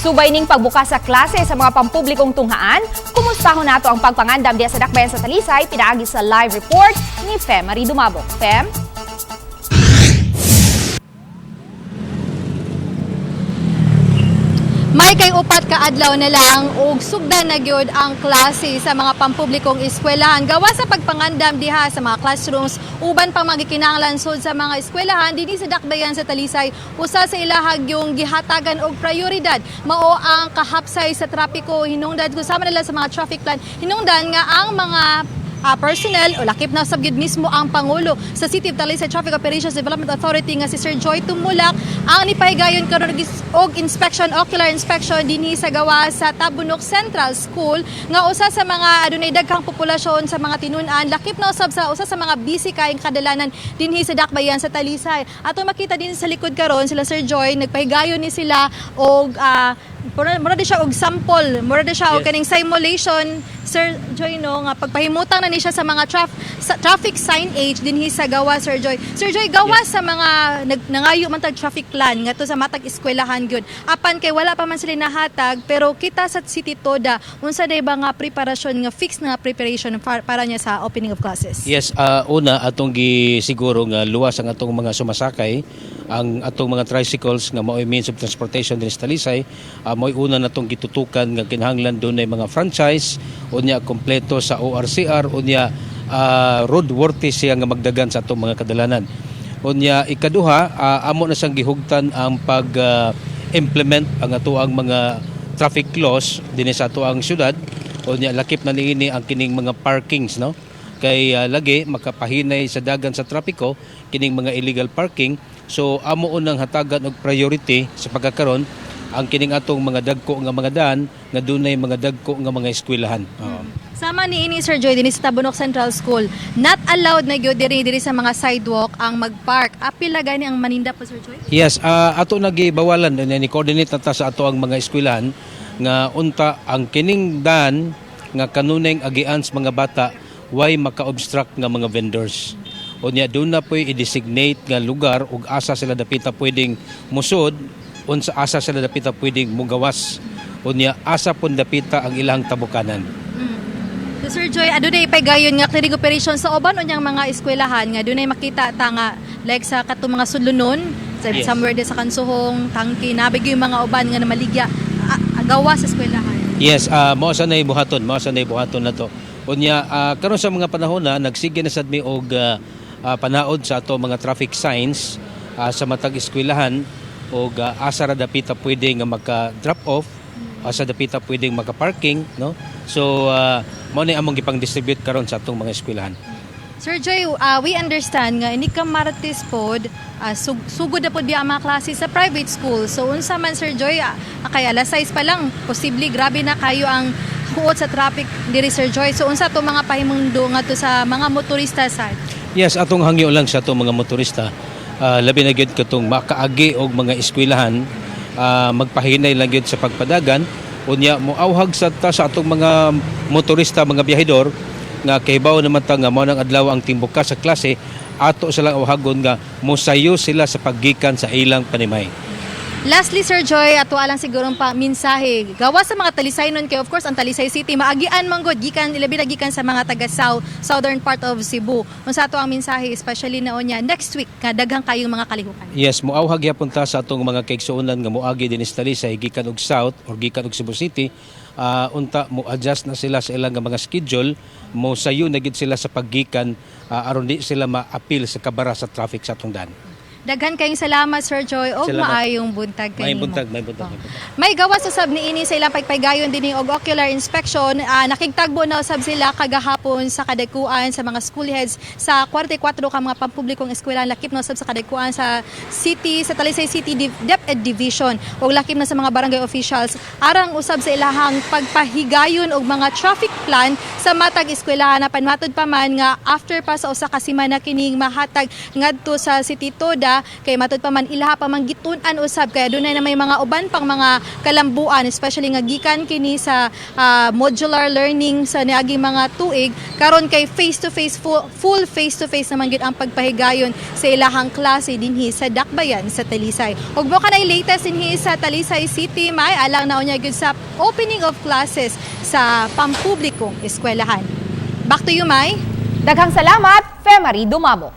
Subay ning pagbukas sa klase sa mga pampublikong tunghaan, kumustahon nato ang pagpangandam diya sa Dakbayan sa Talisay, pinaagi sa live report ni Fem Marie Dumabok. Fem? May kay upat ka adlaw na lang ug sugdan na gyud ang klase sa mga pampublikong eskwelahan. Gawa sa pagpangandam diha sa mga classrooms uban pa magikinahanglan sud sa mga eskwelahan dinhi sa Dakbayan sa Talisay usa sa ilahag yung gihatagan og prioridad. Mao ang kahapsay sa trapiko hinungdan kusama nila sa mga traffic plan hinungdan nga ang mga ah, personnel o lakip na sabgid mismo ang Pangulo sa City of Talisay Traffic Operations Development Authority nga si Sir Joy Tumulak. Ang nipahigayon karon og inspection ocular inspection dinhi sa gawa sa Tabunok Central School nga usa sa mga adunay daghang populasyon sa mga tinun-an. Lakip na usab sa usa sa mga busy kayong kadalanan dinhi sa Dakbayan sa Talisay. Ato makita din sa likod karon sila Sir Joy nagpahigayon ni sila og ah, mura mura di siya og sample mura di siya og Yes. kaning simulation Sir Joy no nga pagpahimutang na ni siya sa mga traf- sa traffic signage dinhi sa gawa Sir Joy. Sir Joy gawa sa mga nag, nangayo man tag traffic plan ngadto sa matag eskwelahan gyud. Apan kay wala pa man sila nahatag pero kita sa City Toda unsa day ba nga preparasyon nga fix nga preparation para, para niya sa opening of classes. Yes, ah, una atong gisiguro nga luwas ang atong mga sumasakay ang atong mga tricycles nga mao'y means of transportation din sa Talisay uh, mao'y una natong gitutukan nga kinahanglan dunay mga franchise unya kompleto sa ORCR unya ah, roadworthy siya nga magdagan sa atong mga kadalanan. Unya ikaduha ah, amo na sang gihugtan ang pag ah, implement ang atoang mga traffic laws dinhi sa atoang syudad. Unya lakip na niini ang kining mga parkings no? Kay ah, lagi makapahinay sa dagan sa trapiko kining mga illegal parking so amo unang hatagan og priority sa pagkakaron ang kining atong mga dagko nga mga daan nga dunay mga dagko nga mga eskwelahan Oo. Sama ni ini Sir Joy dinhi sa Tabunok Central School. Not allowed na gyud diri diri sa mga sidewalk ang mag-park. Apil na gani ang maninda po Sir Joy? Yes, ah, ato nagibawalan ni coordinate na ta sa ato ang mga eskwelahan nga unta ang kining daan nga kanunay agian sa mga bata why maka-obstruct nga mga vendors. Unya doon na po i-designate nga lugar ug asa sila dapita pwedeng musod unsa asa sila dapita pwedeng mugawas. Unya asa pun dapita ang ilang tabukanan. So, Sir Joy, adunay paygayon nga clearing operation sa uban unyang mga eskwelahan nga dunay makita ta nga like sa katong mga sulunon sa Yes. somewhere di sa Kansuhong, Tangki, nabig yung mga uban nga namaligya a- gawa sa eskwelahan. Yes, uh, mao sa nay buhaton, mao sa nay buhaton na to. Unya ah, karon sa mga panahon na nagsige na sad mi og ah, ah, panaod sa ato mga traffic signs ah, sa matag eskwelahan og ah, asa ra dapita pwede nga maka-drop off, asa dapita pwedeng maka-parking, no? So uh, mao ni among gipang-distribute karon sa atong mga eskwelahan. Sir Joy, uh, we understand nga ini ka Martes pod uh, sug sugod na pod ang mga klase sa private school. So unsa man Sir Joy, uh, kay alas 6 pa lang, posible grabe na kayo ang huot sa traffic diri Sir Joy. So unsa to mga pahimundo nga to sa mga motorista sad? Yes, atong hangyo lang sa atong mga motorista. Ah, labi na gyud katong makaagi og mga eskwelahan ah, magpahinay lang gyud sa pagpadagan unya moawhag sa ta sa atong mga motorista, mga biyahedor nga kahibaw naman ta nga mao nang adlaw ang timbuka sa klase ato sila awhagon nga mosayo sila sa paggikan sa ilang panimay. Lastly, Sir Joy, ato alang siguro pa mensahe. Gawa sa mga Talisay nun kay of course ang Talisay City maagian man gud gikan ilabi na gikan sa mga taga south southern part of Cebu. Unsa ato ang mensahe especially na onya next week nga daghang kayong mga kalihukan. Yes, muawhag yapon ta sa atong mga kaigsuonan nga moagi din sa Talisay gikan og South or gikan og Cebu City. Ah, unta mo adjust na sila sa ilang mga schedule, mo sayo na gid sila sa paggikan ah, aron di sila ma-appeal sa kabara sa traffic sa atong daan. Daghan kayong salamat Sir Joy og Salamat. maayong buntag May kanimo. buntag, may buntag, may buntag. May gawas sa sab ni ini sa ilang pagpaygayon dinhi og ocular inspection. Ah, nakigtagbo na usab sila kagahapon sa kadakuan sa mga school heads sa 44 ka mga pampublikong eskwelahan lakip na usab sa kadakuan sa city sa Talisay City Div- DepEd Division ug lakip na sa mga barangay officials arang usab sa ilahang pagpahigayon og mga traffic plan sa matag eskwelahan na panmatod pa man nga after pa sa usa ka semana kining mahatag ngadto sa City Toda kay matud pa man ilaha pa man gitun-an usab kaya dunay na may mga uban pang mga kalambuan especially nga gikan kini sa ah, modular learning sa niagi mga tuig karon kay face to face full, face to face naman gid ang pagpahigayon sa ilahang klase dinhi sa Dakbayan sa Talisay. Ug mo kanay latest dinhi sa Talisay City may alang na unya gyud sa opening of classes sa pampublikong eskwelahan. Back to you, Mai. Daghang salamat, Femari Dumamo.